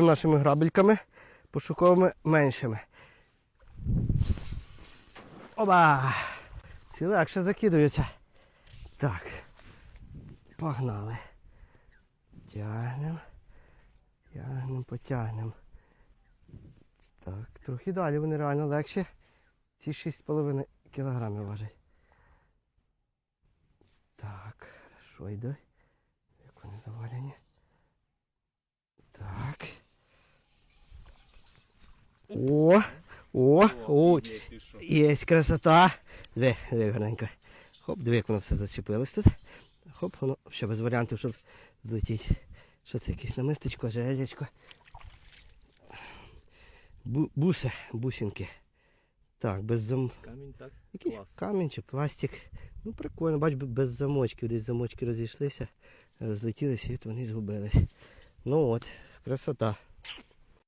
нашими грабельками, пошуковими меншими. Оба! Ці легше закидуються. Так. Погнали. Тягнемо. Тягнемо, потягнемо. Так, трохи далі вони реально легші. Ці 6,5 кілограмів важать. Так, що йде? Як вони завалені? Так. О! О! О! Є красота! Диви, диви гарненько. Хоп, диви, як воно все зачепилось тут. Хоп, воно ще без варіантів, щоб злетіти. Що це якесь намистечко, желечко. Бу буси, бусинки. Так, без зам... Камінь так. Якийсь Клас. камінь чи пластик. Ну прикольно, бач, без замочків. Десь замочки розійшлися, розлетілися і от вони згубились. Ну от, красота.